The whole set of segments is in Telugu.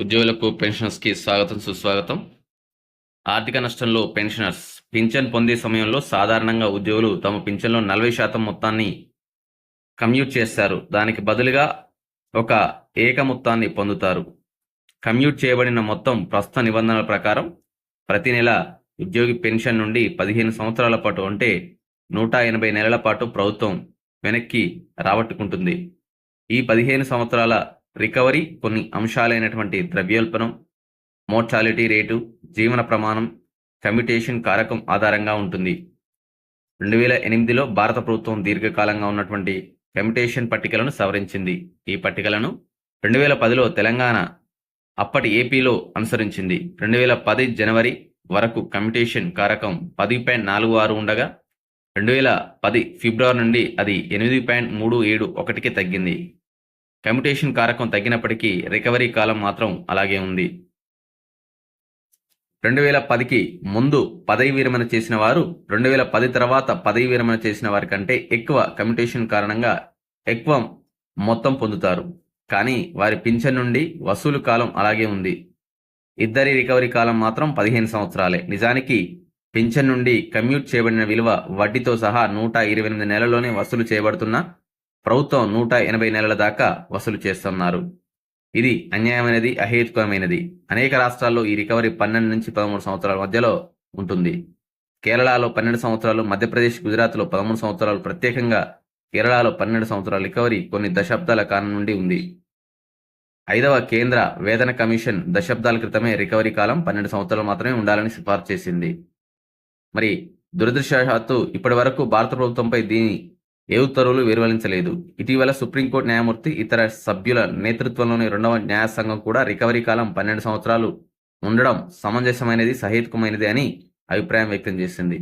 ఉద్యోగులకు పెన్షనర్స్కి స్వాగతం సుస్వాగతం. ఆర్థిక నష్టంలో పెన్షనర్స్. పింఛన్ పొందే సమయంలో సాధారణంగా ఉద్యోగులు తమ పింఛన్లో నలభై శాతం మొత్తాన్ని కమ్యూట్ చేస్తారు. దానికి బదులుగా ఒక ఏక మొత్తాన్ని పొందుతారు. కమ్యూట్ చేయబడిన మొత్తం ప్రస్తుత నిబంధనల ప్రకారం ప్రతి నెల ఉద్యోగి పెన్షన్ నుండి పదిహేను సంవత్సరాల పాటు అంటే నూట ఎనభై నెలల పాటు ప్రభుత్వం వెనక్కి రాబట్టుకుంటుంది. ఈ పదిహేను సంవత్సరాల రికవరీ కొన్ని అంశాలైనటువంటి ద్రవ్యోల్బణం మోర్టాలిటీ రేటు జీవన ప్రమాణం కమ్యూటేషన్ కారకం ఆధారంగా ఉంటుంది. రెండు వేల ఎనిమిదిలో భారత ప్రభుత్వం దీర్ఘకాలంగా ఉన్నటువంటి కమ్యూటేషన్ పట్టికలను సవరించింది. ఈ పట్టికలను రెండు వేల పదిలో తెలంగాణ అప్పటి ఏపీలో అనుసరించింది. రెండు వేల పది జనవరి వరకు కమ్యూటేషన్ కారకం పది పాయింట్ నాలుగు ఆరు ఉండగా రెండు వేల పది ఫిబ్రవరి నుండి అది ఎనిమిది పాయింట్ మూడు ఏడు ఒకటికి తగ్గింది. కమ్యూటేషన్ కారకం తగ్గినప్పటికీ రికవరీ కాలం మాత్రం అలాగే ఉంది. రెండు వేల పదికి ముందు పదవి విరమణ చేసిన వారు రెండు వేల పది తర్వాత పదవి విరమణ చేసిన వారి కంటే ఎక్కువ కమ్యూటేషన్ కారణంగా ఎక్కువ మొత్తం పొందుతారు. కానీ వారి పింఛన్ నుండి వసూలు కాలం అలాగే ఉంది. ఇద్దరి రికవరీ కాలం మాత్రం పదిహేను సంవత్సరాలే. నిజానికి పింఛన్ నుండి కమ్యూట్ చేయబడిన విలువ వడ్డీతో సహా నూట ఇరవై ఎనిమిది నెలల్లోనే వసూలు చేయబడుతున్న ప్రభుత్వం నూట ఎనభై నెలల దాకా వసూలు చేస్తున్నారు. ఇది అన్యాయమైనది అహేతుకమైనది. అనేక రాష్ట్రాల్లో ఈ రికవరీ పన్నెండు నుంచి పదమూడు సంవత్సరాల మధ్యలో ఉంటుంది. కేరళలో పన్నెండు సంవత్సరాలు మధ్యప్రదేశ్ గుజరాత్లో పదమూడు సంవత్సరాలు ప్రత్యేకంగా కేరళలో పన్నెండు సంవత్సరాల రికవరీ కొన్ని దశాబ్దాల కాలం నుండి ఉంది. ఐదవ కేంద్ర వేతన కమిషన్ దశాబ్దాల క్రితమే రికవరీ కాలం పన్నెండు సంవత్సరాలు మాత్రమే ఉండాలని సిఫార్సు చేసింది. మరి దురదృష్టవశాత్తు ఇప్పటి వరకు భారత ప్రభుత్వంపై దీని ఏ ఉత్తర్వులు వెలువరించలేదు. ఇటీవల సుప్రీంకోర్టు న్యాయమూర్తి ఇతర సభ్యుల నేతృత్వంలోని రెండవ న్యాయ సంఘం కూడా రికవరీ కాలం పన్నెండు సంవత్సరాలు ఉండడం సమంజసమైనది సహేతుకమైనది అని అభిప్రాయం వ్యక్తం చేసింది.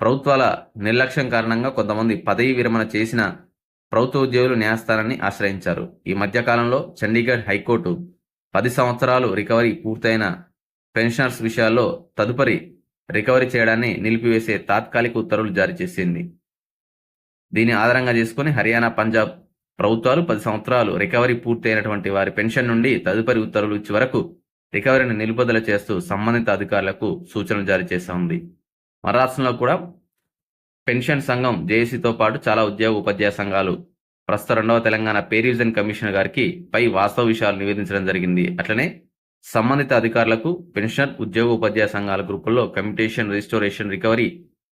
ప్రభుత్వాల నిర్లక్ష్యం కారణంగా కొంతమంది పదవీ విరమణ చేసిన ప్రభుత్వ ఉద్యోగులు న్యాయస్థానాన్ని ఆశ్రయించారు. ఈ మధ్యకాలంలో చండీగఢ్ హైకోర్టు పది సంవత్సరాలు రికవరీ పూర్తయిన పెన్షనర్స్ విషయాల్లో తదుపరి రికవరీ చేయడాన్ని నిలిపివేసే తాత్కాలిక ఉత్తర్వులు జారీ చేసింది. దీని ఆధారంగా చేసుకుని హర్యానా పంజాబ్ ప్రభుత్వాలు పది సంవత్సరాలు రికవరీ పూర్తయినటువంటి వారి పెన్షన్ నుండి తదుపరి ఉత్తర్వులు ఇచ్చే వరకు రికవరీని నిలుపుదల చేస్తూ సంబంధిత అధికారులకు సూచనలు జారీ చేస్తూ ఉంది. మన రాష్ట్రంలో కూడా పెన్షన్ సంఘం జేఏసీతో పాటు చాలా ఉద్యోగ ఉపాధ్యాయ సంఘాలు ప్రస్తుత రెండవ తెలంగాణ పే రివిజన్ కమిషనర్ గారికి పై వాస్తవ విషయాలు నివేదించడం జరిగింది. అట్లనే సంబంధిత అధికారులకు పెన్షన్ ఉద్యోగ ఉపాధ్యాయ సంఘాల గ్రూపుల్లో కమ్యూటేషన్ రిజిస్టోరేషన్ రికవరీ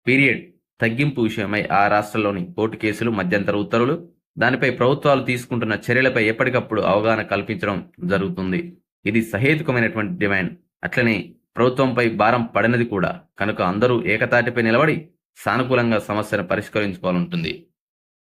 పీరియడ్ తగ్గింపు విషయమై ఆ రాష్ట్రంలోని కోర్టు కేసులు మధ్యంతర ఉత్తర్వులు దానిపై ప్రభుత్వాలు తీసుకుంటున్న చర్యలపై ఎప్పటికప్పుడు అవగాహన కల్పించడం జరుగుతుంది. ఇది సహేతుకమైనటువంటి డిమాండ్. అట్లనే ప్రభుత్వంపై భారం పడినది కూడా. కనుక అందరూ ఏకతాటిపై నిలబడి సానుకూలంగా సమస్యను పరిష్కరించుకోవాలంటుంది